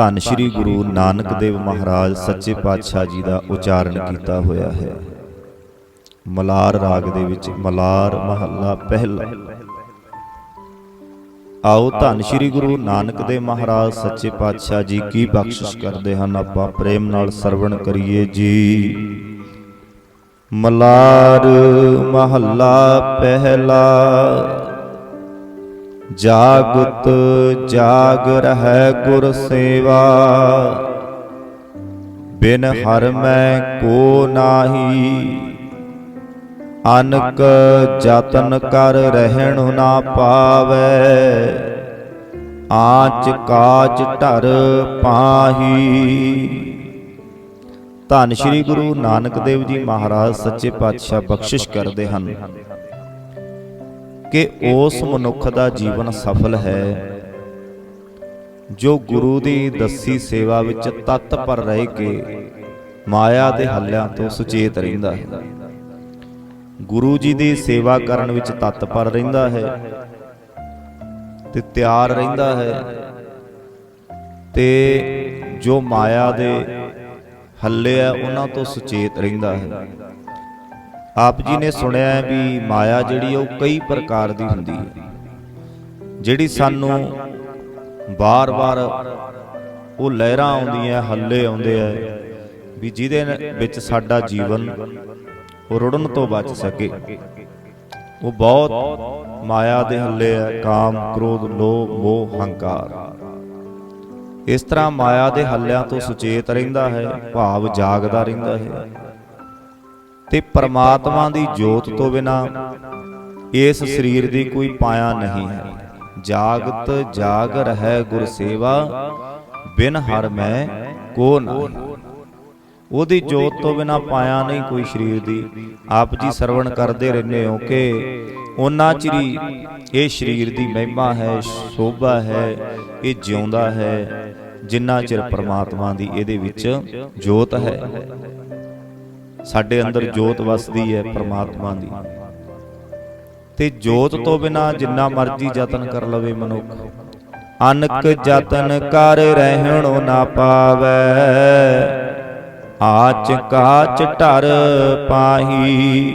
ਧੰਨ ਸ਼੍ਰੀ ਗੁਰੂ ਨਾਨਕ ਦੇਵ ਮਹਾਰਾਜ ਸੱਚੇ ਪਾਤਸ਼ਾਹ ਜੀ ਦਾ ਉਚਾਰਨ ਕੀਤਾ ਹੋਇਆ ਹੈ। ਮਲਾਰ ਰਾਗ ਦੇ ਵਿੱਚ ਮਲਾਰ ਮਹੱਲਾ ਪਹਿਲਾ। ਆਓ ਧੰਨ ਸ਼੍ਰੀ ਗੁਰੂ ਨਾਨਕ ਦੇਵ ਮਹਾਰਾਜ ਸੱਚੇ ਪਾਤਸ਼ਾਹ ਜੀ ਕੀ ਬਖਸ਼ਿਸ਼ ਕਰਦੇ ਹਨ? ਆਪਾਂ ਪ੍ਰੇਮ ਨਾਲ ਸਰਵਣ ਕਰੀਏ ਜੀ। ਮਲਾਰ ਮਹੱਲਾ ਪਹਿਲਾ। ਜਾਗਤ ਜਾਗ ਰਹਿ ਗੁਰ ਸੇਵਾ। ਬਿਨ ਹਰ ਮੈਂ ਕੋ ਨਾਹੀ। ਅਨਕ ਜਤਨ ਕਰ ਰਹਿਣ ਨਾ ਪਾਵੇ। ਆਚ ਕਾਚ ਢਰ ਪਾਹੀ। ਧੰਨ ਸ਼੍ਰੀ ਗੁਰੂ ਨਾਨਕ ਦੇਵ ਜੀ ਮਹਾਰਾਜ ਸੱਚੇ ਪਾਤਸ਼ਾਹ ਬਖਸ਼ਿਸ਼ ਕਰਦੇ ਹਨ। ਕਿ ਉਸ ਮਨੁੱਖ ਦਾ ਜੀਵਨ ਸਫਲ ਹੈ। ਜੋ ਗੁਰੂ ਦੀ ਦੱਸੀ ਸੇਵਾ ਵਿੱਚ ਤਤ ਪਰ ਰਹਿ ਕੇ ਮਾਇਆ ਦੇ ਹੱਲਿਆਂ ਤੋਂ ਸੁਚੇਤ ਰਹਿੰਦਾ ਹੈ। ਗੁਰੂ ਜੀ ਦੀ ਸੇਵਾ ਕਰਨ ਵਿੱਚ ਤਤ ਪਰ ਰਹਿੰਦਾ ਹੈ ਤੇ ਤਿਆਰ ਰਹਿੰਦਾ ਹੈ ਤੇ ਜੋ ਮਾਇਆ ਦੇ ਹੱਲੇ ਆ ਉਹਨਾਂ ਤੋਂ ਸੁਚੇਤ ਰਹਿੰਦਾ ਹੈ। ਆਪ ਜੀ ਨੇ ਸੁਣਿਆ ਹੈ ਵੀ ਮਾਇਆ ਜਿਹੜੀ ਉਹ ਕਈ ਪ੍ਰਕਾਰ ਦੀ ਹੁੰਦੀ ਹੈ। ਜਿਹੜੀ ਸਾਨੂੰ ਬਾਰ-ਬਾਰ ਉਹ ਲਹਿਰਾਂ ਆਉਂਦੀਆਂ ਹੱਲੇ ਆਉਂਦੇ ਆ ਵੀ ਜਿਹਦੇ ਵਿੱਚ ਸਾਡਾ ਜੀਵਨ ਉਹ ਰੁੜਨ ਤੋਂ ਬਚ ਸਕੇ। ਉਹ ਬਹੁਤ ਮਾਇਆ ਦੇ ਹੱਲੇ ਆ ਕਾਮ ਕ੍ਰੋਧ ਲੋਭ ਮੋਹ ਹੰਕਾਰ। ਇਸ ਤਰ੍ਹਾਂ ਮਾਇਆ ਦੇ ਹੱਲਿਆਂ ਤੋਂ ਸੁਚੇਤ ਰਹਿੰਦਾ ਹੈ ਭਾਵ ਜਾਗਦਾ ਰਹਿੰਦਾ ਹੈ। ਤੇ ਪਰਮਾਤਮਾ ਦੀ ਜੋਤ ਤੋਂ ਬਿਨਾ ਇਸ ਸਰੀਰ ਦੀ ਕੋਈ ਪਾਇਆ ਨਹੀਂ ਹੈ। ਜਾਗਤ ਜਾਗ ਰਹਿ ਗੁਰ ਸੇਵਾ ਬਿਨ ਹਰ ਮੈਂ ਕੋ ਨਹੀਂ। ਉਹਦੀ ਜੋਤ ਤੋਂ ਬਿਨਾ ਪਾਇਆ ਨਹੀਂ ਕੋਈ ਸਰੀਰ ਦੀ। ਆਪ ਜੀ ਸਰਵਣ ਕਰਦੇ ਰਹਿੰਦੇ ਹੋ ਕਿ ਉਹਨਾਂ ਚਿਰੀ ਇਹ ਸਰੀਰ ਦੀ ਮਹਿਮਾ ਹੈ ਸ਼ੋਭਾ ਹੈ ਇਹ ਜਿਉਂਦਾ ਹੈ। ਜਿੰਨਾ ਚਿਰ ਪ੍ਰਮਾਤਮਾ ਦੀ ਇਹਦੇ ਵਿੱਚ ਜੋਤ ਹੈ। ਸਾਡੇ ਅੰਦਰ ਜੋਤ ਵਸਦੀ ਹੈ ਪ੍ਰਮਾਤਮਾ ਦੀ। ਤੇ ਜੋਤ ਤੋਂ ਬਿਨਾ ਜਿੰਨਾ ਮਰਜ਼ੀ ਯਤਨ ਕਰ ਲਵੇ ਮਨੁੱਖ। ਅਨਕ ਯਤਨ ਕਰ ਰਹਿਣੋ ਨਾ ਪਾਵੇ। ਆਚ ਕਾਚ ਢਰ ਪਾਹੀ।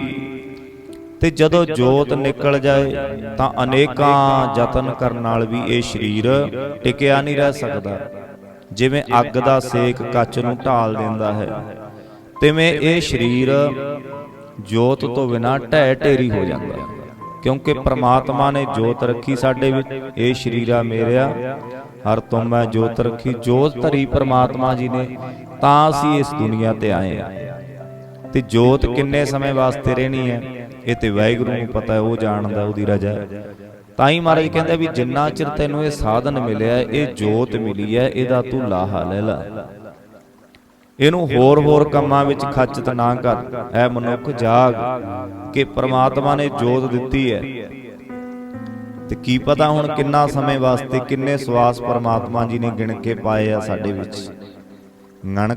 ਤੇ ਜਦੋਂ ਜੋਤ ਨਿਕਲ ਜਾਏ ਤਾਂ ਅਨੇਕਾਂ ਯਤਨ ਕਰਨ ਨਾਲ ਵੀ ਇਹ ਸਰੀਰ ਟਿਕਿਆ ਨਹੀਂ ਰਹਿ ਸਕਦਾ। ਜਿਵੇਂ ਅੱਗ ਦਾ ਸੇਕ ਕੱਚ ਨੂੰ ਢਾਲ ਦਿੰਦਾ ਹੈ। ਤਿਵੇਂ ਇਹ ਸਰੀਰ ਜੋਤ ਤੋਂ ਬਿਨਾ ਢਹਿ ਢੇਰੀ ਹੋ ਜਾਂਦਾ। ਕਿਉਂਕਿ ਪ੍ਰਮਾਤਮਾ ਨੇ ਜੋਤ ਰੱਖੀ ਸਾਡੇ ਵਿੱਚ ਇਹ ਸ਼ਰੀਰਾ ਮੇਰਿਆ। ਹਰ ਤੋਂ ਮੈਂ ਜੋਤ ਰੱਖੀ ਜੋਤ ਧਰੀ ਪ੍ਰਮਾਤਮਾ ਜੀ ਨੇ। ਤਾਂ ਅਸੀਂ ਇਸ ਦੁਨੀਆ ਤੇ ਆਏ ਆ। ਤੇ ਜੋਤ ਕਿੰਨੇ ਸਮੇਂ ਵਾਸਤੇ ਰਹਿਣੀ ਹੈ ਇਹ ਤੇ ਵਾਹਿਗੁਰੂ ਨੂੰ ਪਤਾ ਉਹ ਜਾਣਦਾ ਉਹਦੀ ਰਜਾ। ਤਾਂ ਹੀ ਮਹਾਰਾਜ ਕਹਿੰਦੇ ਵੀ ਜਿੰਨਾ ਚਿਰ ਤੈਨੂੰ ਇਹ ਸਾਧਨ ਮਿਲਿਆ ਇਹ ਜੋਤ ਮਿਲੀ ਹੈ ਇਹਦਾ ਤੂੰ ਲਾਹਾ ਲੈ ਲੈ। ਇਹਨੂੰ ਹੋਰ ਹੋਰ ਕੰਮਾਂ ਵਿੱਚ ਖਚਤ ਨਾ ਕਰ। ਐ ਮਨੁੱਖ ਜਾਗ ਕਿ ਪ੍ਰਮਾਤਮਾ ਨੇ ਜੋਤ ਦਿੱਤੀ ਹੈ। ਤੇ ਕੀ ਪਤਾ ਹੁਣ ਕਿੰਨਾ ਸਮੇਂ ਵਾਸਤੇ ਕਿੰਨੇ ਸਵਾਸ ਪ੍ਰਮਾਤਮਾ ਜੀ ਨੇ ਗਿਣ ਕੇ ਪਾਏ ਆ ਸਾਡੇ ਵਿੱਚ।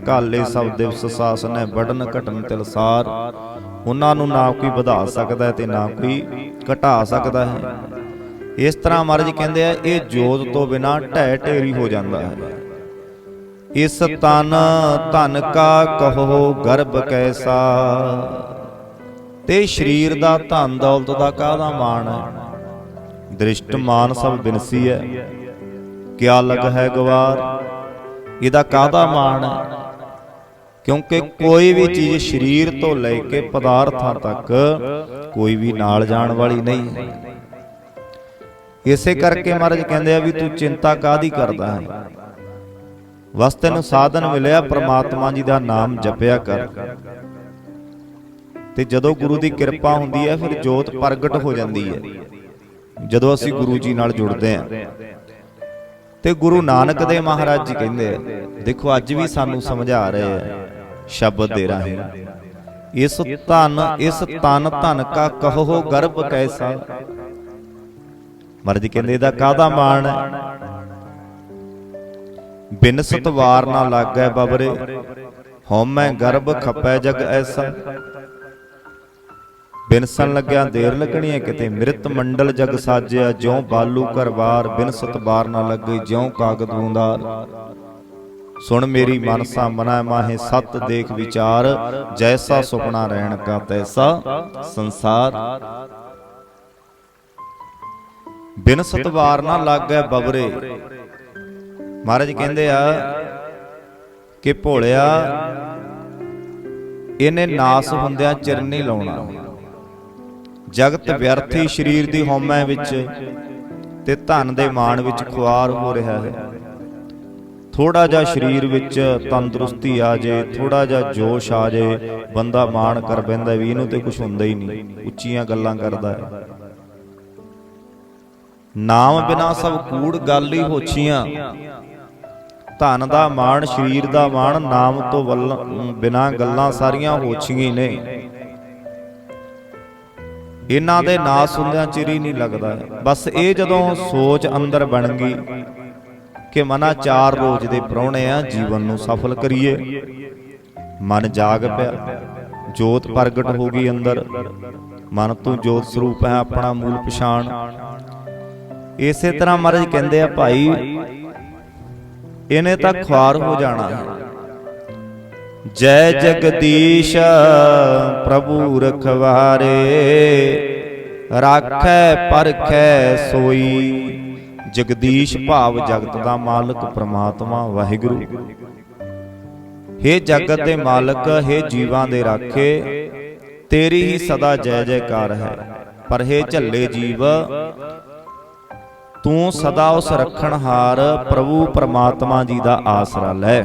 ਘਾਲੇ ਸਭ ਦਿਵਸ ਸਾਸਨੈ ਬੜਨ ਘਟਨ ਤਿਲਸਾਰ ਉਹਨਾਂ ਨੂੰ ਨਾ ਕੋਈ ਵਧਾ ਸਕਦਾ ਹੈ ਤੇ ਨਾ ਕੋਈ ਘਟਾ ਸਕਦਾ ਹੈ। ਇਸ ਤਰ੍ਹਾਂ ਮਹਾਰਾਜ ਕਹਿੰਦੇ ਆ ਇਹ ਜੋਤ ਤੋਂ ਬਿਨਾ ਢਹਿ ਢੇਰੀ ਹੋ। ਜਾਂਦਾ ਹੈ। ਇਸ ਤਨ ਧਨ ਕਾ ਕਹੋ ਗਰਭ ਕੈਸਾ। ਤੇ ਸਰੀਰ ਦਾ ਧਨ ਦੌਲਤ ਦਾ ਕਾਹਦਾ ਮਾਣ ਹੈ? ਦ੍ਰਿਸ਼ਟ ਮਾਨ ਸਭ ਬਿਨਸੀ ਹੈ। ਕਿਆ ਲਗ ਹੈ ਗਵਾਰ? ਇਹਦਾ ਕਾਹਦਾ ਮਾਣ ਹੈ? ਕਿਉਂਕਿ ਕੋਈ ਵੀ ਚੀਜ਼ ਸਰੀਰ ਤੋਂ ਲੈ ਕੇ ਪਦਾਰਥਾਂ ਤੱਕ ਕੋਈ ਵੀ ਨਾਲ ਜਾਣ ਵਾਲੀ ਨਹੀਂ ਹੈ। ਇਸੇ ਕਰਕੇ ਮਹਾਰਾਜ ਕਹਿੰਦੇ ਆ ਵੀ ਤੂੰ ਚਿੰਤਾ ਕਾਦੀ ਕਰਦਾ ਹੈ? ਵਸ ਤੈਨੂੰ ਸਾਧਨ ਮਿਲਿਆ ਪ੍ਰਮਾਤਮਾ ਜੀ ਦਾ ਨਾਮ ਜਪਿਆ ਕਰ ਤੇ ਜਦੋਂ ਗੁਰੂ ਦੀ ਕਿਰਪਾ ਹੁੰਦੀ ਹੈ ਫਿਰ ਜੋਤ ਪ੍ਰਗਟ ਹੋ ਜਾਂਦੀ ਹੈ ਜਦੋਂ ਅਸੀਂ ਗੁਰੂ ਜੀ ਨਾਲ ਜੁੜਦੇ ਹਾਂ ਤੇ ਗੁਰੂ ਨਾਨਕ ਦੇ ਮਹਾਰਾਜ ਜੀ ਕਹਿੰਦੇ ਆ ਦੇਖੋ ਅੱਜ ਵੀ ਸਾਨੂੰ ਸਮਝਾ ਰਹੇ ਆ ਸ਼ਬਦ ਦੇ ਰਾਹੀਂ ਇਸ ਧਨ ਇਸ ਤਨ ਧਨ ਕਾ ਕਹੋ ਗਰਭ ਕੈਸਾ ਮਰਜ ਕਹਿੰਦੇ ਇਹਦਾ ਕਾਹਦਾ ਮਾਣ ਹੈ ਬਿਨ ਸਤਵਾਰ ਨਾ ਲਾਗੈ ਬਬਰੇ। ਹਉਮੈ ਗਰਭ ਖਪੈ ਜਗ ਐਸਾ। ਬਿਨਸਣ ਲੱਗਿਆ ਦੇਰ ਲੱਗਣੀ ਹੈ ਕਿਤੇ। ਮਿਰਤ ਮੰਡਲ ਜਗ ਸਾਜਿਆ ਜਿਉ ਬਾਲੂ ਕਰਵਾਰ ਬਿਨ ਸਤਬਾਰ ਨਾ ਲੱਗੇ ਜਿਉ ਕਾਗਦ ਬੂੰਦਾਰ ਸੁਣ ਮੇਰੀ ਮਨਸਾ ਮਨਾ ਮਾਹੇ ਸਤ ਦੇਖ ਵਿਚਾਰ। ਜੈਸਾ ਸੁਪਨਾ ਰਹਿਣ ਕਾ ਤੈਸਾ ਸੰਸਾਰ। ਬਿਨ ਸਤਵਾਰ ਨਾ ਲਾਗੈ ਬਬਰੇ। ਮਹਾਰਾਜ ਕਹਿੰਦੇ ਆ ਕਿ ਭੋਲਿਆ ਇਹਨੇ ਨਾਸ ਹੁੰਦਿਆਂ ਚਿਰ ਨਹੀਂ ਲਾਉਣਾ। ਜਗਤ ਵਿਅਰਥੀ ਸਰੀਰ ਦੀ ਹਉਮੈ ਵਿੱਚ ਤੇ ਧਨ ਦੇ ਮਾਣ ਵਿੱਚ ਖੁਆਰ ਹੋ ਰਿਹਾ ਹੈ। ਥੋੜਾ ਜਿਹਾ ਸਰੀਰ ਵਿੱਚ ਤੰਦਰੁਸਤੀ ਆ ਜੇ ਥੋੜਾ ਜਿਹਾ ਜੋਸ਼ ਆ ਜੇ ਬੰਦਾ ਮਾਣ ਕਰ ਬੈਂਦਾ ਵੀ ਇਹਨੂੰ ਤੇ ਕੁਝ ਹੁੰਦਾ ਹੀ ਨਹੀਂ। ਉੱਚੀਆਂ ਗੱਲਾਂ ਕਰਦਾ ਹੈ। ਨਾਮ ਬਿਨਾ ਸਭ ਕੂੜ ਗੱਲ ਹੀ ਹੋਛੀਆਂ। ਧਨ ਦਾ ਮਾਣ ਸਰੀਰ ਦਾ ਮਾਣ ਨਾਮ ਤੋਂ ਬਿਨਾ ਗੱਲਾਂ ਸਾਰੀਆਂ ਹੋਛੀਆਂ ਨੇ। ਇਹਨਾਂ ਦੇ ਨਾਸ ਹੁੰਦਿਆਂ ਚਿਰ ਨਹੀਂ ਲੱਗਦਾ। ਬਸ ਇਹ ਜਦੋਂ ਸੋਚ ਅੰਦਰ ਬਣ ਗਈ ਕਿ ਮਨਾ ਚਾਰ ਰੋਜ਼ ਦੇ ਪ੍ਰਾਹੁਣੇ ਆ ਜੀਵਨ ਨੂੰ ਸਫਲ ਕਰੀਏ। ਮਨ ਜਾਗ ਪਿਆ। ਜੋਤ ਪ੍ਰਗਟ ਹੋ ਗਈ ਅੰਦਰ। ਮਨ ਤੋਂ ਜੋਤ ਸਰੂਪ ਹੈ ਆਪਣਾ ਮੂਲ ਪਛਾਣ। ਇਸੇ ਤਰ੍ਹਾਂ ਮਹਾਰਾਜ ਕਹਿੰਦੇ ਆ ਭਾਈ ਇਹਨੇ ਤਾਂ ਖੁਆਰ ਹੋ ਜਾਣਾ ਹੈ ਜੈ ਜਗਦੀਸ਼ ਪ੍ਰਭੂ ਰਖਵਾਰੇ ਰਾਖੈ ਪਰਖੈ ਸੋਈ ਜਗਦੀਸ਼ ਭਾਵ ਜਗਤ ਦਾ ਮਾਲਕ ਪ੍ਰਮਾਤਮਾ ਵਾਹਿਗੁਰੂ हे ਜਗਤ ਦੇ ਮਾਲਕ हे ਜੀਵਾਂ ਦੇ ਰਾਖੇ ਤੇਰੀ ਹੀ ਸਦਾ ਜੈ ਜੈਕਾਰ ਹੈ ਪਰ हे ਝੱਲੇ ਜੀਵ ਤੂੰ ਸਦਾ ਉਸ ਰੱਖਣਹਾਰ ਪ੍ਰਭੂ ਪਰਮਾਤਮਾ ਜੀ ਦਾ ਆਸਰਾ ਲੈ।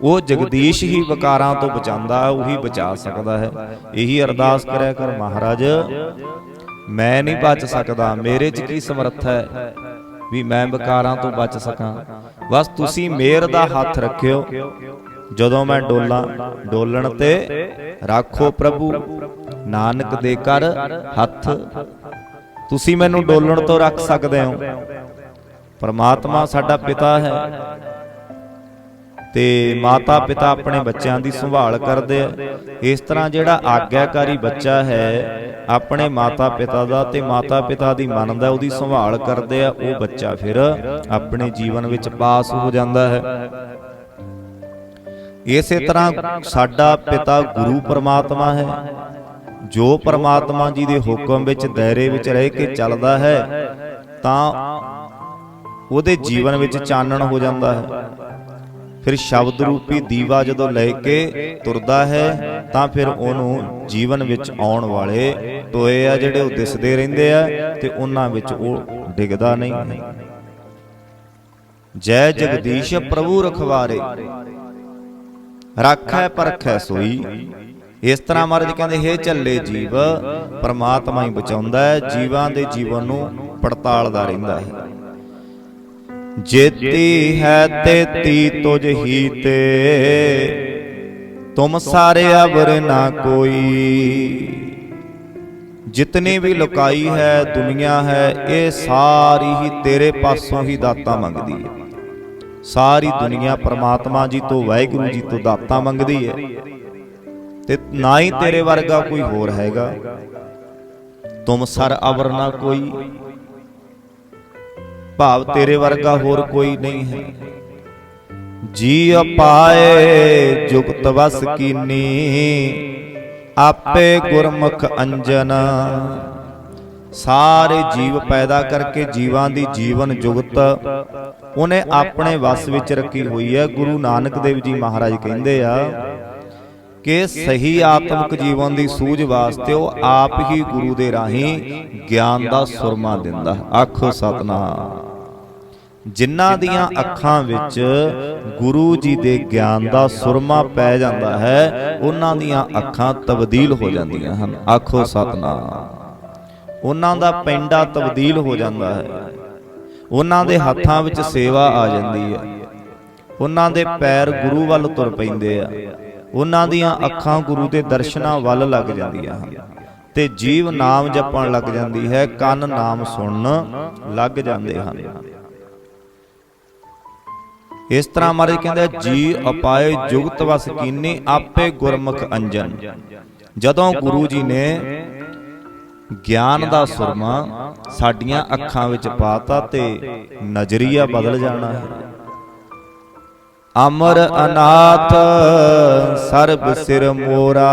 ਉਹ ਜਗਦੀਸ਼ ਹੀ ਵਿਕਾਰਾਂ ਤੋਂ ਬਚਾਉਂਦਾ, ਉਹੀ ਬਚਾ ਸਕਦਾ ਹੈ। ਇਹੀ ਅਰਦਾਸ ਕਰਿਆ ਕਰ ਮਹਾਰਾਜ, ਮੈਂ ਨਹੀਂ ਬਚ ਸਕਦਾ, ਮੇਰੇ 'ਚ ਕੀ ਸਮਰੱਥ ਹੈ ਵੀ ਮੈਂ ਵਿਕਾਰਾਂ ਤੋਂ ਬਚ ਸਕਾਂ? ਬਸ ਤੁਸੀਂ ਮੇਰ ਦਾ ਹੱਥ ਰੱਖਿਓ। ਜਦੋਂ ਮੈਂ ਡੋਲਾਂ, ਡੋਲਣ ਤੇ ਰੱਖੋ ਪ੍ਰਭੂ, ਨਾਨਕ ਦੇ ਕਰ ਹੱਥ ਤੁਸੀਂ ਮੈਨੂੰ ਡੋਲਣ ਤੋਂ ਰੱਖ ਸਕਦੇ ਹੋ। ਪਰਮਾਤਮਾ ਸਾਡਾ ਪਿਤਾ ਹੈ। ਤੇ ਮਾਤਾ ਪਿਤਾ ਆਪਣੇ ਬੱਚਿਆਂ ਦੀ ਸੰਭਾਲ ਕਰਦੇ ਆ। ਇਸ ਤਰ੍ਹਾਂ ਜਿਹੜਾ ਆਗਿਆਕਾਰੀ ਬੱਚਾ ਹੈ ਆਪਣੇ ਮਾਤਾ ਪਿਤਾ ਦਾ ਤੇ ਮਾਤਾ ਪਿਤਾ ਦੀ ਮੰਨਦਾ ਉਹਦੀ ਸੰਭਾਲ ਕਰਦੇ ਆ ਉਹ ਬੱਚਾ ਫਿਰ ਆਪਣੇ ਜੀਵਨ ਵਿੱਚ ਪਾਸ ਹੋ ਜਾਂਦਾ ਹੈ। ਇਸੇ ਤਰ੍ਹਾਂ ਸਾਡਾ ਪਿਤਾ ਗੁਰੂ ਪਰਮਾਤਮਾ ਹੈ। ਜੋ ਪਰਮਾਤਮਾ ਜੀ ਦੇ ਹੁਕਮ ਵਿੱਚ ਦਾਇਰੇ ਵਿੱਚ ਰਹਿ ਕੇ ਚੱਲਦਾ ਹੈ ਤਾਂ ਉਹਦੇ ਜੀਵਨ ਵਿੱਚ ਚਾਨਣ ਹੋ ਜਾਂਦਾ ਹੈ ਫਿਰ ਸ਼ਬਦ ਰੂਪੀ ਦੀਵਾ ਜਦੋਂ ਲੈ ਕੇ ਤੁਰਦਾ ਹੈ ਤਾਂ ਫਿਰ ਉਹਨੂੰ ਜੀਵਨ ਵਿੱਚ ਆਉਣ ਵਾਲੇ ਟੋਏ ਆ ਜਿਹੜੇ ਉਹ ਦਿਸਦੇ ਰਹਿੰਦੇ ਆ ਤੇ ਉਹਨਾਂ ਵਿੱਚ ਉਹ ਡਿੱਗਦਾ ਨਹੀਂ। ਜੈ ਜਗਦੀਸ਼ ਪ੍ਰਭੂ ਰਖਵਾਰੇ। ਰੱਖੈ ਪਰਖੈ ਸੋਈ। ਇਸ ਤਰ੍ਹਾਂ ਮਹਾਰਾਜ ਕਹਿੰਦੇ ਹੈ ਝੱਲੇ ਜੀਵ ਪਰਮਾਤਮਾ ਹੀ ਬਚਾਉਂਦਾ ਹੈ ਜੀਵਾਂ ਦੇ ਜੀਵਨ ਨੂੰ ਪੜਤਾਲਦਾ ਰਹਿੰਦਾ ਹੈ। ਜੇਤੀ ਹੈ ਤੇਤੀ ਤੁਝ ਹੀ ਤੇ ਤੁਮ ਸਾਰੇ ਅਬਰ ਨਾ ਕੋਈ। ਜਿਤਨੀ ਵੀ ਲੁਕਾਈ ਹੈ ਦੁਨੀਆ ਹੈ ਇਹ ਸਾਰੀ ਹੀ ਤੇਰੇ ਪਾਸੋਂ ਹੀ ਦਾਤਾ ਮੰਗਦੀ ਹੈ। ਸਾਰੀ ਦੁਨੀਆ ਪਰਮਾਤਮਾ ਜੀ ਤੋਂ ਵਾਹਿਗੁਰੂ ਜੀ ਤੋਂ ਦਾਤਾ ਮੰਗਦੀ ਹੈ। ਤੇ ਨਾ ਹੀ ਤੇਰੇ ਵਰਗਾ ਕੋਈ ਹੋਰ ਹੈਗਾ। ਤੁਮ ਸਰ ਅਵਰ ਨਾ ਕੋਈ। ਭਾਵ ਤੇਰੇ ਵਰਗਾ ਹੋਰ ਕੋਈ ਨਹੀਂ ਹੈ। ਜੀ ਅਪਾਏ ਜੁਗਤ ਵਸ ਕੀਨੀ। ਆਪੇ ਗੁਰਮੁਖ ਅੰਜਨ। ਸਾਰੇ ਜੀਵ ਪੈਦਾ ਕਰਕੇ ਜੀਵਾਂ ਦੀ ਜੀਵਨ ਜੁਗਤ ਉਹਨੇ ਆਪਣੇ ਵਸ ਵਿੱਚ ਰੱਖੀ ਹੋਈ ਹੈ। ਗੁਰੂ ਨਾਨਕ ਦੇਵ ਜੀ ਮਹਾਰਾਜ ਕਹਿੰਦੇ ਆ ਕਿ ਸਹੀ ਆਤਮਿਕ ਜੀਵਨ ਦੀ ਸੂਝ ਵਾਸਤੇ ਉਹ ਆਪ ਹੀ ਗੁਰੂ ਦੇ ਰਾਹੀਂ ਗਿਆਨ ਦਾ ਸੁਰਮਾ ਦਿੰਦਾ। ਆਖੋ ਸਤਨਾਮ। ਜਿਨ੍ਹਾਂ ਦੀਆਂ ਅੱਖਾਂ ਵਿੱਚ ਗੁਰੂ ਜੀ ਦੇ ਗਿਆਨ ਦਾ ਸੁਰਮਾ ਪੈ ਜਾਂਦਾ ਹੈ, ਉਹਨਾਂ ਦੀਆਂ ਅੱਖਾਂ ਤਬਦੀਲ ਹੋ ਜਾਂਦੀਆਂ ਹਨ। ਆਖੋ ਸਤਨਾਮ। ਉਹਨਾਂ ਦਾ ਪੈਂਡਾ ਤਬਦੀਲ ਹੋ ਜਾਂਦਾ ਹੈ। ਉਹਨਾਂ ਦੇ ਹੱਥਾਂ ਵਿੱਚ ਸੇਵਾ ਆ ਜਾਂਦੀ ਹੈ। ਉਹਨਾਂ ਦੇ ਪੈਰ ਗੁਰੂ ਵੱਲ ਤੁਰ ਪੈਂਦੇ ਆ। ਉਹਨਾਂ ਦੀਆਂ ਅੱਖਾਂ ਗੁਰੂ ਦੇ ਦਰਸ਼ਨਾਂ ਵੱਲ ਲੱਗ ਜਾਂਦੀਆਂ ਹਨ। ਤੇ ਜੀਵ ਨਾਮ ਜਪਣ ਲੱਗ ਜਾਂਦੀ ਹੈ ਕੰਨ ਨਾਮ ਸੁਣਨ ਲੱਗ ਜਾਂਦੇ ਹਨ। ਇਸ ਤਰ੍ਹਾਂ ਮਹਾਰਾਜ ਕਹਿੰਦੇ ਜੀ ਅਪਾਏ ਜੁਗਤ ਵਸ ਕੀਨੀ ਆਪੇ ਗੁਰਮੁਖ ਅੰਜਨ। ਜਦੋਂ ਗੁਰੂ ਜੀ ਨੇ ਗਿਆਨ ਦਾ ਸੁਰਮਾ ਸਾਡੀਆਂ ਅੱਖਾਂ ਵਿੱਚ ਪਾਤਾ ਤੇ ਨਜ਼ਰੀਆ ਬਦਲ ਜਾਣਾ ਹੈ। ਅਮਰ ਅਨਾਥ ਸਰਬ ਸਿਰ ਮੋਰਾ।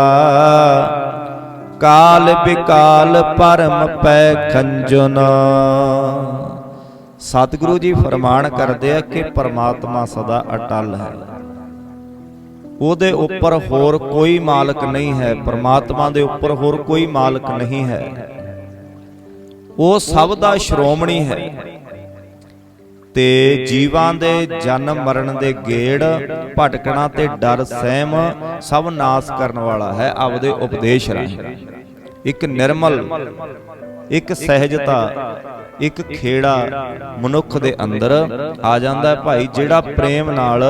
ਕਾਲ ਬਿਕਾਲ ਪਰਮ ਪੈ ਖੰਜਨ। ਸਤਿਗੁਰੂ ਜੀ ਫਰਮਾਨ ਕਰਦੇ ਆ ਕਿ ਪਰਮਾਤਮਾ ਸਦਾ ਅਟਲ ਹੈ। ਉਹਦੇ ਉੱਪਰ ਹੋਰ ਕੋਈ ਮਾਲਕ ਨਹੀਂ ਹੈ। ਪਰਮਾਤਮਾ ਦੇ ਉੱਪਰ ਹੋਰ ਕੋਈ ਮਾਲਕ ਨਹੀਂ ਹੈ। ਉਹ ਸਭ ਦਾ ਸ਼੍ਰੋਮਣੀ ਹੈ। ਤੇ ਜੀਵਾਂ ਦੇ ਜਨਮ ਮਰਨ ਦੇ ਗੇੜ, ਭਟਕਣਾ ਤੇ ਡਰ ਸਹਿਮ ਸਭ ਨਾਸ ਕਰਨ ਵਾਲਾ ਹੈ ਆਪਦੇ ਉਪਦੇਸ਼ ਰਾਹੀਂ। ਇੱਕ ਨਿਰਮਲ, ਇੱਕ ਸਹਿਜਤਾ, ਇੱਕ ਖੇੜਾ ਮਨੁੱਖ ਦੇ ਅੰਦਰ ਆ ਜਾਂਦਾ ਹੈ ਭਾਈ, ਜਿਹੜਾ ਪ੍ਰੇਮ ਨਾਲ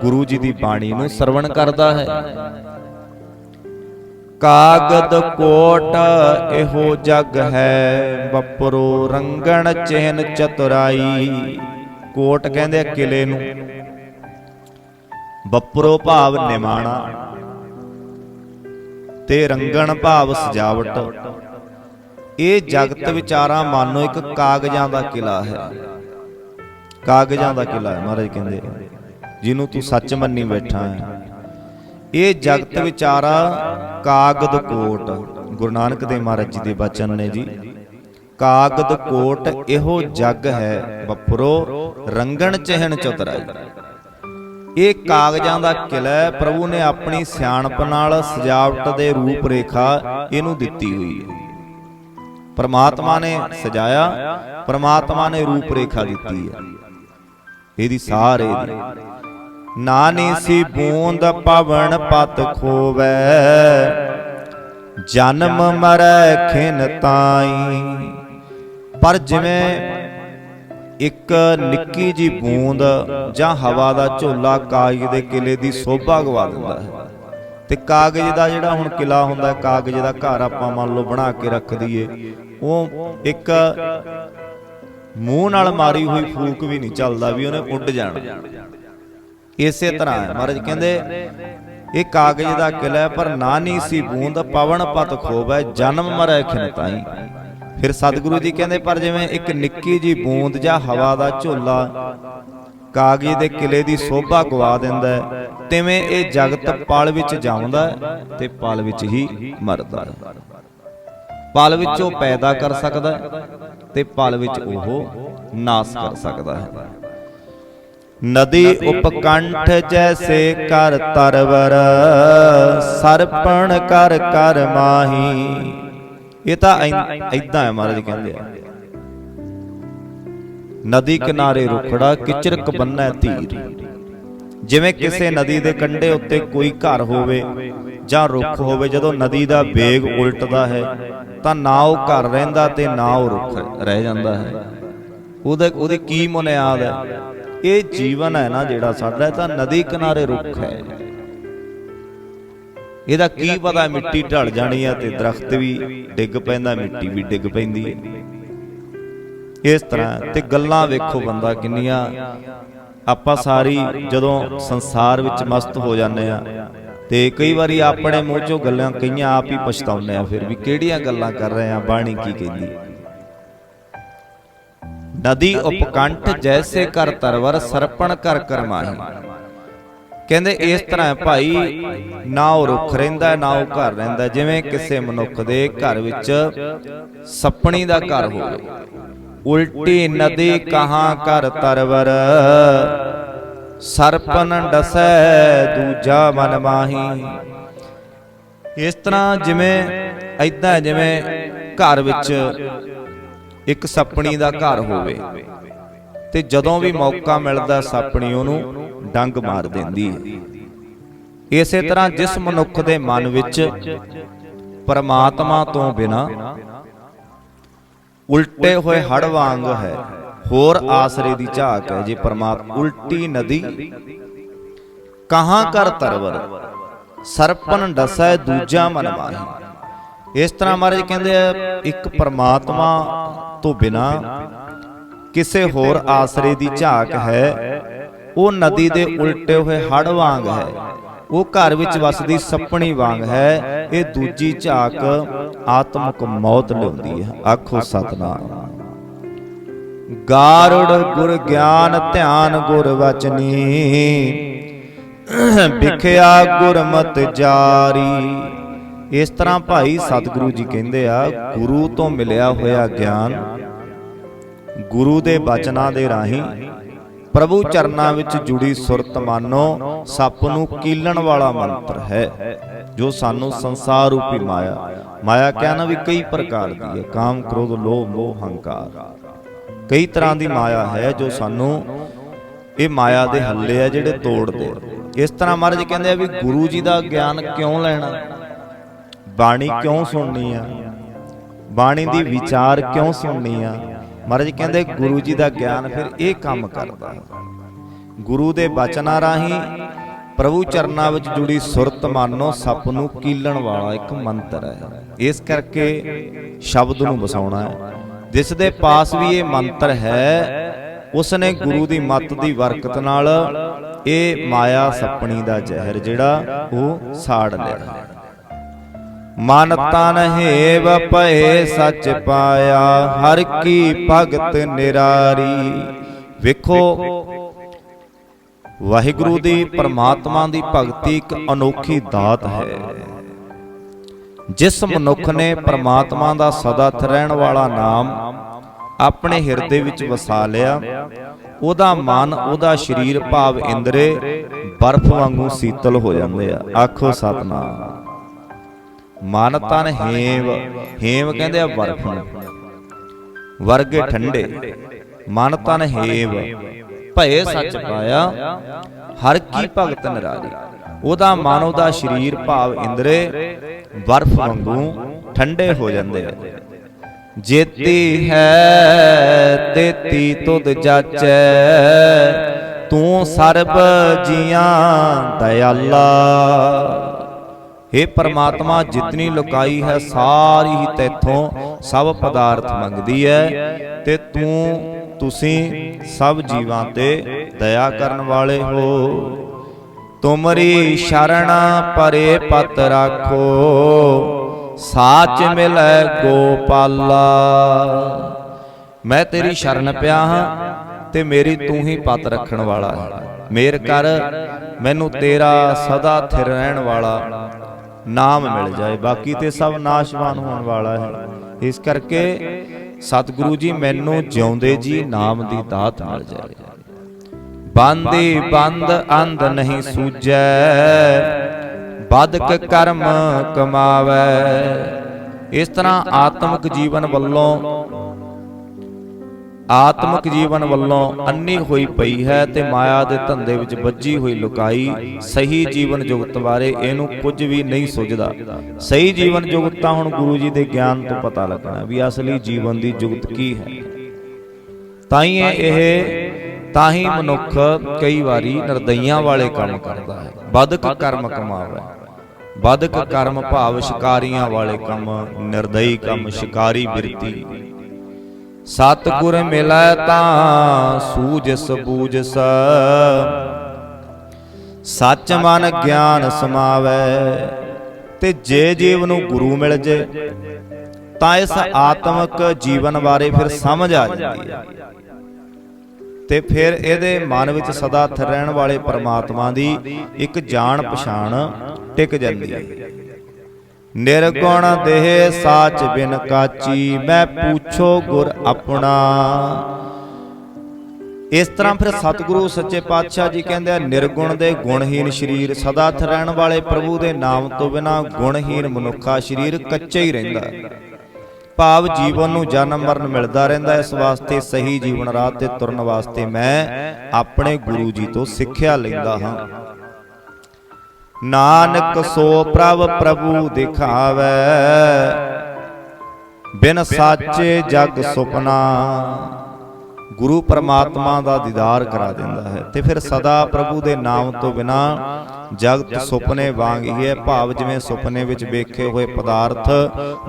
ਗੁਰੂ ਜੀ ਦੀ ਬਾਣੀ ਨੂੰ ਸਰਵਣ ਕਰਦਾ ਹੈ। ਕਾਗਦ ਕੋਟ ਇਹੋ ਜਗ ਹੈ, ਬਪਰੋ ਰੰਗਣ ਚਿਹਨ ਚਤੁਰਾਈ। ਕੋਟ ਕਹਿੰਦੇ ਆ ਕਿਲੇ ਨੂੰ। ਬਪਰੋ ਭਾਵ ਨਿਮਾਣਾ ਤੇ ਰੰਗਣ ਭਾਵ ਸਜਾਵਟ। ਇਹ ਜਗਤ ਵਿਚਾਰਾ ਮਾਨੋ ਇੱਕ ਕਾਗਜ਼ਾਂ ਦਾ ਕਿਲਾ ਹੈ। ਕਾਗਜ਼ਾਂ ਦਾ ਕਿਲਾ ਹੈ, ਮਹਾਰਾਜ ਕਹਿੰਦੇ ਜਿਹਨੂੰ ਤੂੰ ਸੱਚ ਮੰਨੀ ਬੈਠਾ ਹੈ। ਇਹ ਜਗਤ ਵਿਚਾਰਾ ਕਾਗਦ ਕੋਟ। ਗੁਰੂ ਨਾਨਕ ਦੇਵ ਮਹਾਰਾਜ ਜੀ ਦੇ ਬਚਨ ਨੇ ਜੀ। ਕਾਗਦ ਕੋਟ ਇਹੋ ਜਗ ਹੈ ਬਪਰੋ ਰੰਗਣ ਚਹਿਣ ਚਤਰਾਈ। ਇਹ ਕਾਗਜ਼ਾਂ ਦਾ ਕਿਲਾ ਪ੍ਰਭੂ ਨੇ ਆਪਣੀ ਸਿਆਣਪ ਨਾਲ ਸਜਾਵਟ ਦੇ ਰੂਪ ਰੇਖਾ ਇਹਨੂੰ ਦਿੱਤੀ ਹੋਈ ਹੈ। ਪਰਮਾਤਮਾ ਨੇ ਸਜਾਇਆ ਪਰਮਾਤਮਾ ਨੇ ਰੂਪ ਰੇਖਾ ਦਿੱਤੀ ਹੈ। ਇਹਦੀ ਸਾਰੇ ਦੀ ਨਾਨੀ ਸੀ ਬੂੰਦ ਪਵਨ ਪਤ ਖੋਵੈ। ਜਨਮ ਮਰੈ ਖਿਨ ਤਾਈ। ਪਰ ਜਿਵੇਂ ਇੱਕ ਨਿੱਕੀ ਜੀ ਬੂੰਦ ਜਾਂ ਹਵਾ ਦਾ ਝੋਲਾ ਕਾਗਜ਼ ਦੇ ਕਿਲੇ ਦੀ ਸੋਭਾ ਗਵਾ ਦਿੰਦਾ ਹੈ ਤੇ ਕਾਗਜ਼ ਦਾ ਜਿਹੜਾ ਹੁਣ ਕਿਲਾ ਹੁੰਦਾ ਹੈ ਕਾਗਜ਼ ਦਾ ਘਰ ਆਪਾਂ ਮੰਨ ਲਓ ਬਣਾ ਕੇ ਰੱਖ ਦਈਏ ਉਹ ਇੱਕ ਮੂੰਹ ਨਾਲ ਮਾਰੀ ਹੋਈ ਫੂਕ ਵੀ ਨਹੀਂ ਚੱਲਦਾ ਵੀ ਉਹਨੇ ਉੱਡ ਜਾਣਾ। ਇਸੇ ਤਰ੍ਹਾਂ ਹੈ। ਮਹਾਰਾਜ ਕਹਿੰਦੇ ਇਹ ਕਾਗਜ਼ ਦਾ ਕਿਲਾ ਹੈ, ਪਰ ਨਾਨੀ ਸੀ ਬੂੰਦ ਪਵਨ ਪਤ ਖੋਬੈ ਜਨਮ ਮਰੈ ਖਿਨਤਾਈ ਫਿਰ ਸਤਿਗੁਰੂ ਜੀ ਕਹਿੰਦੇ, ਪਰ ਜਿਵੇਂ ਇੱਕ ਨਿੱਕੀ ਜੀ ਬੂੰਦ ਜਾਂ ਹਵਾ ਦਾ ਝੋਲਾ ਕਾਗਜ਼ ਦੇ ਕਿਲੇ ਦੀ ਸੋਭਾ ਗਵਾ ਦਿੰਦਾ ਹੈ, ਤਿਵੇਂ ਇਹ ਜਗਤ ਪਲ ਵਿੱਚ ਜਾਉਂਦਾ ਤੇ ਪਲ ਵਿੱਚ ਹੀ ਮਰਦਾ ਪਲ ਵਿੱਚ ਉਹ ਪੈਦਾ ਕਰ ਸਕਦਾ ਤੇ ਪਲ ਵਿੱਚ ਉਹ ਨਾਸ ਕਰ ਸਕਦਾ ਹੈ। ਨਦੀ ਉਪਕੰਠ ਜੈਸੇ ਕਰ ਤਰਵਰ, ਸਰਪਣ ਕਰ ਕਰ ਮਾਹੀ। ਇਹ ਤਾਂ ਐਦਾਂ ਹੈ ਮਹਾਰਾਜ ਕਹਿੰਦੇ ਆ। ਨਦੀ ਕਿਨਾਰੇ ਰੁਖੜਾ ਕਿਚਰਕ ਬੰਨੈ ਧੀਰ ਜਿਵੇਂ ਕਿਸੇ ਨਦੀ ਦੇ ਕੰਢੇ ਉੱਤੇ ਕੋਈ ਘਰ ਹੋਵੇ ਜਾਂ ਰੁੱਖ ਹੋਵੇ ਜਦੋਂ ਨਦੀ ਦਾ ਵੇਗ ਉਲਟਦਾ ਹੈ ਤਾਂ ਨਾ ਉਹ ਘਰ ਰਹਿੰਦਾ ਤੇ ਨਾ ਉਹ ਰੁੱਖ ਰਹਿ ਜਾਂਦਾ ਹੈ। ਉਹਦੇ ਉਹਦੀ ਕੀ ਮੁਨਿਆਦ ਹੈ? ਇਹ ਜੀਵਨ ਹੈ ਨਾ ਜਿਹੜਾ ਸਾਡਾ ਤਾਂ ਨਦੀ ਕਿਨਾਰੇ ਰੁੱਖ ਹੈ। ਇਹਦਾ ਕੀ ਪਤਾ ਮਿੱਟੀ ਢਲ ਜਾਣੀ ਆ ਤੇ ਦਰਖਤ ਵੀ ਡਿੱਗ ਪੈਂਦਾ ਮਿੱਟੀ ਵੀ ਡਿੱਗ ਪੈਂਦੀ। ਹੈ ਇਸ ਤਰ੍ਹਾਂ ਤੇ ਗੱਲਾਂ ਵੇਖੋ ਬੰਦਾ ਕਿੰਨੀਆਂ ਆਪਾਂ ਸਾਰੀ ਜਦੋਂ ਸੰਸਾਰ ਵਿੱਚ ਮਸਤ ਹੋ ਜਾਂਦੇ ਆ ਤੇ ਕਈ ਵਾਰੀ ਆਪਣੇ ਮੂੰਹ ਚੋਂ ਗੱਲਾਂ ਕਈਆਂ ਆਪ ਹੀ ਪਛਤਾਉਂਦੇ ਆ ਫਿਰ ਵੀ ਕਿਹੜੀਆਂ ਗੱਲਾਂ ਕਰ ਰਹੇ ਆ ਬਾਣੀ ਕੀ ਕਹਿੰਦੀ ਨਦੀ ਉਪਕੰਠ ਜੈਸੇ ਕਰ ਤਰਵਰ ਸਰਪਣ ਕਰ ਕਰ ਮਾਹੀ ਕਹਿੰਦੇ ਇਸ ਤਰ੍ਹਾਂ ਭਾਈ ਨਾ ਉਹ ਰੁੱਖ ਰਹਿੰਦਾ, ਨਾ ਉਹ ਘਰ ਰਹਿੰਦਾ, ਜਿਵੇਂ ਕਿਸੇ ਮਨੁੱਖ ਦੇ ਘਰ ਵਿੱਚ ਸੱਪਣੀ ਦਾ ਘਰ ਹੋਵੇ। ਉਲਟੀ ਨਦੀ ਕਹਾਂ ਕਰ ਤਰਵਰ, ਸਰਪਨ ਡਸੈ ਦੂਜਾ ਮਨ ਮਾਹੀ। ਇਸ ਤਰ੍ਹਾਂ ਜਿਵੇਂ ਐਦਾਂ ਜਿਵੇਂ ਘਰ ਵਿੱਚ ਇੱਕ ਸੱਪਣੀ ਦਾ ਘਰ ਹੋਵੇ, ਤੇ ਜਦੋਂ ਵੀ ਮੌਕਾ ਮਿਲਦਾ ਸੱਪਣੀ ਉਹਨੂੰ ਡੰਗ ਮਾਰ ਦਿੰਦੀ ਹੈ। ਇਸੇ ਤਰ੍ਹਾਂ ਜਿਸ ਮਨੁੱਖ ਦੇ ਮਨ ਵਿੱਚ ਪਰਮਾਤਮਾ ਤੋਂ ਬਿਨਾ ਉਲਟੇ ਹੋਏ ਹੜ ਵਾਂਗ ਹੈ। ਹੋਰ ਆਸਰੇ ਦੀ ਝਾਕ ਹੈ ਜੇ ਪਰਮਾਤਮਾ ਉਲਟੀ ਨਦੀ ਕਹਾਂ ਕਰ ਤਰਵਰ? ਸਰਪਨ ਡਸੈ ਦੂਜਾ ਮਨ ਮਾਹੀ। ਇਸ ਤਰ੍ਹਾਂ ਮਹਾਰਾਜ ਕਹਿੰਦੇ ਆ ਇੱਕ ਪਰਮਾਤਮਾ ਤੋਂ ਬਿਨਾ ਕਿਸੇ ਹੋਰ ਆਸਰੇ ਦੀ ਝਾਕ ਹੈ। ਉਹ ਨਦੀ ਦੇ ਉਲਟੇ ਹੋਏ ਹੜ ਵਾਂਗ ਹੈ। ਉਹ ਘਰ ਵਿੱਚ ਵਸਦੀ ਸੱਪਣੀ ਵਾਂਗ ਹੈ। ਇਹ ਦੂਜੀ ਝਾਕ ਆਤਮਕ ਮੌਤ ਲਿਆਉਂਦੀ ਹੈ। ਆਖੋ ਸਤਨਾਮ। ਗਾਰੜ ਗੁਰ ਗਿਆਨ ਧਿਆਨ ਗੁਰ ਵਚਨੀ। ਵਿਖਿਆ ਗੁਰਮਤ ਜਾਰੀ। ਇਸ ਤਰ੍ਹਾਂ ਭਾਈ ਸਤਿਗੁਰੂ ਜੀ ਕਹਿੰਦੇ ਆ ਗੁਰੂ ਤੋਂ ਮਿਲਿਆ ਹੋਇਆ ਗਿਆਨ ਗੁਰੂ ਦੇ ਬਚਨਾਂ ਦੇ ਰਾਹੀਂ ਪ੍ਰਭੂ ਚਰਨਾਂ ਵਿੱਚ ਜੁੜੀ ਸੁਰਤ ਮਾਨੋ ਸੱਪ ਨੂੰ ਕੀਲਣ ਵਾਲਾ ਮੰਤਰ ਹੈ ਜੋ ਸਾਨੂੰ ਸੰਸਾਰ ਰੂਪੀ ਮਾਇਆ ਮਾਇਆ। ਕਹਿਣਾ ਵੀ ਕਈ ਪ੍ਰਕਾਰ ਦੀ ਹੈ ਕਾਮ ਕ੍ਰੋਧ ਲੋਭ ਮੋਹ ਹੰਕਾਰ। ਕਈ ਤਰ੍ਹਾਂ ਦੀ ਮਾਇਆ ਹੈ ਜੋ ਸਾਨੂੰ ਇਹ ਮਾਇਆ ਦੇ ਹੱਲੇ ਆ ਜਿਹੜੇ ਤੋੜਦੇ। ਇਸ ਤਰ੍ਹਾਂ ਮਹਾਰਾਜ ਕਹਿੰਦੇ ਆ ਵੀ ਗੁਰੂ ਜੀ ਦਾ ਗਿਆਨ ਕਿਉਂ ਲੈਣਾ? ਬਾਣੀ ਕਿਉਂ ਸੁਣਨੀ ਆ? ਬਾਣੀ ਦੀ ਵਿਚਾਰ ਕਿਉਂ ਸੁਣਨੀ ਆ? ਮਹਾਰਾਜ ਕਹਿੰਦੇ ਗੁਰੂ ਜੀ ਦਾ ਗਿਆਨ ਫਿਰ ਇਹ ਕੰਮ ਕਰਦਾ। ਹੈ ਗੁਰੂ ਦੇ ਬਚਨਾਂ ਰਾਹੀਂ ਪ੍ਰਭੂ ਚਰਨਾਂ ਵਿੱਚ ਜੁੜੀ ਸੁਰਤ ਮਾਨੋ ਸੱਪ ਨੂੰ ਕੀਲਣ ਵਾਲਾ ਇੱਕ ਮੰਤਰ ਹੈ। ਇਸ ਕਰਕੇ ਸ਼ਬਦ ਨੂੰ ਵਸਾਉਣਾ ਹੈ। ਜਿਸ ਦੇ ਪਾਸ ਵੀ ਇਹ ਮੰਤਰ ਹੈ ਉਸ ਨੇ ਗੁਰੂ ਦੀ ਮੱਤ ਦੀ ਵਰਕਤ ਨਾਲ ਇਹ ਮਾਇਆ ਸੱਪਣੀ ਦਾ ਜ਼ਹਿਰ ਜਿਹੜਾ ਉਹ ਸਾੜ ਲਿਆ। ਮਨ ਤਨ ਹੇਵ ਭਏ ਸੱਚ ਪਾਇਆ। ਹਰ ਕੀ ਭਗਤ ਨਿਰਾਰੀ। ਵੇਖੋ ਵਾਹਿਗੁਰੂ ਦੀ ਪਰਮਾਤਮਾ ਦੀ ਭਗਤੀ ਇੱਕ ਅਨੋਖੀ ਦਾਤ ਹੈ। ਜਿਸ ਮਨੁੱਖ ਨੇ ਪਰਮਾਤਮਾ ਦਾ ਸਦਾ ਰਹਿਣ ਵਾਲਾ ਨਾਮ ਆਪਣੇ ਹਿਰਦੇ ਵਿੱਚ ਵਸਾ ਲਿਆ ਉਹਦਾ ਮਨ ਉਹਦਾ ਸਰੀਰ ਭਾਵ ਇੰਦਰੇ ਬਰਫ਼ ਵਾਂਗੂ ਸੀਤਲ ਹੋ ਜਾਂਦੇ ਆ। ਆਖੋ ਸਤਨਾਮ। ਮਨ ਤਨ ਹੇਵ ਹੇਵ ਕਹਿੰਦੇ ਆ ਬਰਫ਼ ਨੂੰ। ਵਰਗੇ ਠੰਡੇ ਮਨ ਤਨ ਹੇਵ। ਭਏ ਸੱਚ ਪਾਇਆ, ਹਰ ਕੀ ਭਗਤ ਨਿਰਾਰੀ ਉਹਦਾ ਮਨ, ਉਹਦਾ ਸਰੀਰ ਭਾਵ ਇੰਦਰੇ, ਬਰਫ਼ ਵਾਂਗੂ ਠੰਡੇ ਹੋ ਜਾਂਦੇ ਆ। ਜੇਤੀ ਹੈ, ਤੇਤੀ ਤੁਧ ਜਾਚੈ, ਤੂੰ ਸਰਬ ਜੀਆਂ ਦਇਆਲਾ। हे ਪਰਮਾਤਮਾ, ਜਿਤਨੀ ਲੁਕਾਈ ਹੈ, ਸਾਰੀ ਹੀ ਤੇਥੋਂ ਸਭ ਪਦਾਰਥ ਮੰਗਦੀ ਹੈ ਤੇ ਤੂੰ, ਤੁਸੀਂ ਸਭ ਜੀਵਾਂ ਤੇ ਦਇਆ ਕਰਨ ਵਾਲੇ ਹੋ। ਤੁਮਰੀ ਸ਼ਰਣ ਪਰੇ ਪਤ ਰਾਖੋ, ਸਾਚ ਮਿਲੈ ਗੋਪਾਲਾ। ਮੈਂ ਤੇਰੀ ਸ਼ਰਨ ਪਿਆ ਹਾਂ ਤੇ ਮੇਰੀ ਤੂੰ ਹੀ ਪਤ ਰੱਖਣ ਵਾਲਾ। ਹੈ ਮੇਰ ਕਰ, ਮੈਨੂੰ ਤੇਰਾ ਸਦਾ ਥਿਰ ਰਹਿਣ ਵਾਲਾ। ਨਾਮ ਮਿਲ ਜਾਏ। ਬਾਕੀ ਤੇ ਸਭ ਨਾਸ਼ਵਾਨ ਹੋਣ ਵਾਲਾ ਹੈ। ਇਸ ਕਰਕੇ ਸਤਿਗੁਰੂ ਜੀ ਮੈਨੂੰ ਜਿਉਂਦੇ ਜੀ ਨਾਮ ਦੀ ਦਾਤ ਮਿਲ ਜਾਏ। ਬੰਦੀ ਬੰਦ ਅੰਧ ਨਹੀਂ ਸੂਜੈ ਬਦਕ ਕਰਮ ਕਮਾਵੇ। ਇਸ ਤਰ੍ਹਾਂ ਆਤਮਿਕ ਜੀਵਨ ਵੱਲੋਂ ਆਤਮਿਕ ਜੀਵਨ ਵੱਲੋਂ ਅੰਨੀ ਹੋਈ ਪਈ ਹੈ ਤੇ ਮਾਇਆ ਦੇ ਧੰਦੇ ਵਿੱਚ ਵੱਜੀ ਹੋਈ ਲੁਕਾਈ ਸਹੀ ਜੀਵਨ ਜੁਗਤ ਬਾਰੇ ਇਹਨੂੰ ਕੁਝ ਵੀ ਨਹੀਂ ਸੁਝਦਾ ਸਹੀ ਜੀਵਨ ਜੁਗਤ ਤਾਂ ਹੁਣ ਗੁਰੂ ਜੀ ਦੇ ਗਿਆਨ ਤੋਂ ਪਤਾ ਲੱਗਣਾ ਵੀ ਅਸਲੀ ਜੀਵਨ ਦੀ ਜੁਗਤ ਕੀ ਹੈ। ਤਾਂ ਹੀ ਇਹ ਤਾਂ ਹੀ ਮਨੁੱਖ ਕਈ ਵਾਰੀ ਨਰਦਈਆਂ ਵਾਲੇ ਕੰਮ ਕਰਦਾ ਹੈ। ਬਦਕ ਕਰਮ ਕਮਾਵੇ। ਬਦਕ ਕਰਮ ਭਾਵ ਸ਼ਿਕਾਰੀਆਂ ਵਾਲੇ ਕੰਮ ਨਿਰਦਈ ਕੰਮ ਸ਼ਿਕਾਰੀ ਬਿਰਤੀ। ਸਤਿਗੁਰ ਮਿਲੈ ਤਾਂ ਸੂਝਸ ਬੂਝਸ ਸੱਚ ਮਨ ਗਿਆਨ ਸਮਾਵੈ। ਤੇ ਜੇ ਜੀਵ ਨੂੰ ਗੁਰੂ ਮਿਲ ਜੇ ਤਾਂ ਇਸ ਆਤਮਿਕ ਜੀਵਨ ਬਾਰੇ ਫਿਰ ਸਮਝ ਆ ਜਾਂਦੀ ਹੈ। ਤੇ ਫਿਰ ਇਹਦੇ ਮਨ ਵਿੱਚ ਸਦਾ ਥਿਰ ਰਹਿਣ ਵਾਲੇ ਪਰਮਾਤਮਾ ਦੀ ਇੱਕ ਜਾਣ ਪਛਾਣ ਟਿਕ ਜਾਂਦੀ ਹੈ। ਨਿਰਗੁਣ ਦੇਹ ਸਾਚ ਬਿਨ ਕਾਚੀ, ਮੈਂ ਪੁੱਛੋ ਗੁਰ ਆਪਣਾ। ਇਸ ਤਰ੍ਹਾਂ ਫਿਰ ਸਤਿਗੁਰੂ ਸੱਚੇ ਪਾਤਸ਼ਾਹ ਜੀ ਕਹਿੰਦੇ ਆ, ਨਿਰਗੁਣ ਦੇ ਗੁਣਹੀਨ ਸਰੀਰ, ਸਦਾ ਥਿਰ ਰਹਿਣ ਵਾਲੇ ਪ੍ਰਭੂ ਦੇ ਨਾਮ ਤੋਂ ਬਿਨਾ ਗੁਣਹੀਨ ਮਨੁੱਖਾ ਸਰੀਰ ਕੱਚਾ ਹੀ ਰਹਿੰਦਾ। ਭਾਵ ਜੀਵਨ ਨੂੰ ਜਨਮ ਮਰਨ ਮਿਲਦਾ ਰਹਿੰਦਾ, ਇਸ ਵਾਸਤੇ ਸਹੀ ਜੀਵਨ ਰਾਹ ਤੇ ਤੁਰਨ ਵਾਸਤੇ ਮੈਂ ਆਪਣੇ ਗੁਰੂ ਜੀ ਤੋਂ ਸਿੱਖਿਆ ਲੈਂਦਾ ਹਾਂ। ਨਾਨਕ ਸੋ ਪ੍ਰਭ ਪ੍ਰਭੂ ਦਿਖਾਵੇ। ਬਿਨ ਸਾਚੇ ਜਗ ਸੁਪਨਾ। ਗੁਰੂ ਪਰਮਾਤਮਾ ਦਾ ਦੀਦਾਰ ਕਰਾ ਦਿੰਦਾ ਹੈ। ਤੇ ਫਿਰ ਸਦਾ ਪ੍ਰਭੂ ਦੇ ਨਾਮ ਤੋਂ ਬਿਨਾ ਜਗਤ ਸੁਪਨੇ ਵਾਂਗ ਹੀ ਹੈ। ਭਾਵ ਜਿਵੇਂ ਸੁਪਨੇ ਵਿੱਚ ਵੇਖੇ ਹੋਏ ਪਦਾਰਥ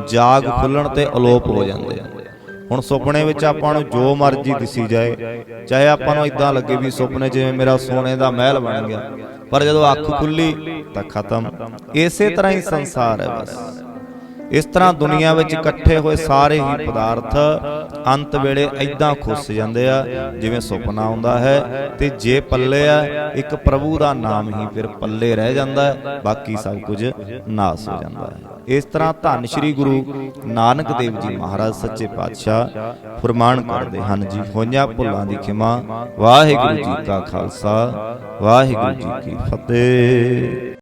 ਜਾਗ ਖੁੱਲਣ ਤੇ ਅਲੋਪ ਹੋ ਜਾਂਦੇ ਆ। ਹੁਣ ਸੁਪਨੇ ਵਿੱਚ ਆਪਾਂ ਨੂੰ ਜੋ ਮਰਜ਼ੀ ਦਿਸੀ ਜਾਏ, ਚਾਹੇ ਆਪਾਂ ਨੂੰ ਇਦਾਂ ਲੱਗੇ ਵੀ ਸੁਪਨੇ ਜਿਵੇਂ ਮੇਰਾ ਸੋਨੇ ਦਾ ਮਹਿਲ ਬਣ ਗਿਆ, ਪਰ ਜਦੋਂ ਅੱਖ ਖੁੱਲੀ ਤਾਂ ਖਤਮ। ਇਸੇ ਤਰ੍ਹਾਂ ਹੀ ਸੰਸਾਰ ਹੈ ਬਸ। ਇਸ ਤਰ੍ਹਾਂ ਦੁਨੀਆ ਵਿੱਚ ਇਕੱਠੇ ਹੋਏ ਸਾਰੇ ਹੀ ਪਦਾਰਥ ਅੰਤ ਵੇਲੇ ਐਦਾਂ ਖੁੱਸ ਜਾਂਦੇ ਆ, ਜਿਵੇਂ ਸੁਪਨਾ ਆਉਂਦਾ ਹੈ ਤੇ ਜੇ ਪੱਲੇ ਆ, ਇੱਕ ਪ੍ਰਭੂ ਦਾ ਨਾਮ ਹੀ ਫਿਰ ਪੱਲੇ ਰਹਿ ਜਾਂਦਾ ਹੈ, ਬਾਕੀ ਸਭ ਕੁਝ ਨਾਸ ਹੋ ਜਾਂਦਾ ਹੈ। ਇਸ ਤਰ੍ਹਾਂ ਧੰਨ ਸ੍ਰੀ ਗੁਰੂ ਨਾਨਕ ਦੇਵ ਜੀ ਮਹਾਰਾਜ ਸੱਚੇ ਪਾਤਸ਼ਾਹ ਫਰਮਾਨ ਕਰਦੇ ਹਨ ਜੀ, ਹੋਈਆਂ ਭੁੱਲਾਂ ਦੀ ਖਿਮਾ, ਵਾਹਿਗੁਰੂ ਜੀ ਕਾ ਖਾਲਸਾ, ਵਾਹਿਗੁਰੂ ਜੀ ਕੀ ਫਤਿਹ।